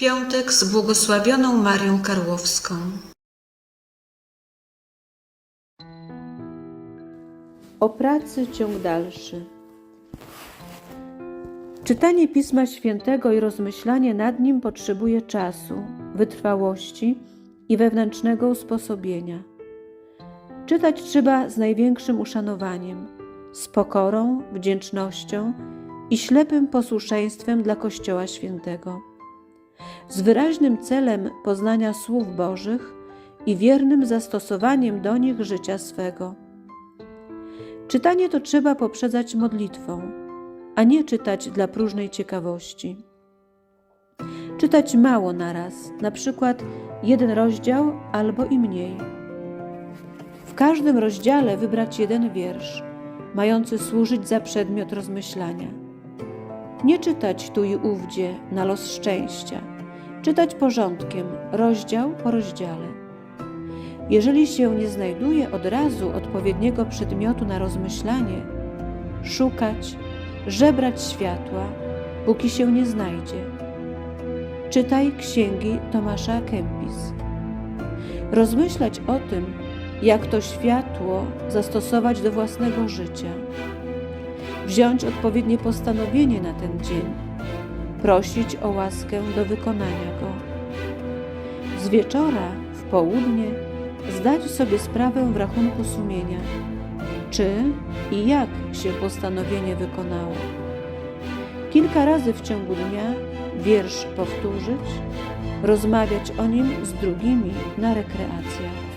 Piątek z błogosławioną Marią Karłowską. O pracy ciąg dalszy. Czytanie Pisma Świętego i rozmyślanie nad nim potrzebuje czasu, wytrwałości i wewnętrznego usposobienia. Czytać trzeba z największym uszanowaniem, z pokorą, wdzięcznością i ślepym posłuszeństwem dla Kościoła Świętego. Z wyraźnym celem poznania słów Bożych i wiernym zastosowaniem do nich życia swego. Czytanie to trzeba poprzedzać modlitwą, a nie czytać dla próżnej ciekawości. Czytać mało naraz, na przykład jeden rozdział albo i mniej. W każdym rozdziale wybrać jeden wiersz, mający służyć za przedmiot rozmyślania. Nie czytać tu i ówdzie na los szczęścia, czytać porządkiem, rozdział po rozdziale. Jeżeli się nie znajduje od razu odpowiedniego przedmiotu na rozmyślanie, szukać, żebrać światła, póki się nie znajdzie. Czytaj księgi Tomasza Kempis. Rozmyślać o tym, jak to światło zastosować do własnego życia. Wziąć odpowiednie postanowienie na ten dzień. Prosić o łaskę do wykonania go. Z wieczora w południe zdać sobie sprawę w rachunku sumienia, czy i jak się postanowienie wykonało. Kilka razy w ciągu dnia wiersz powtórzyć, rozmawiać o nim z drugimi na rekreacjach.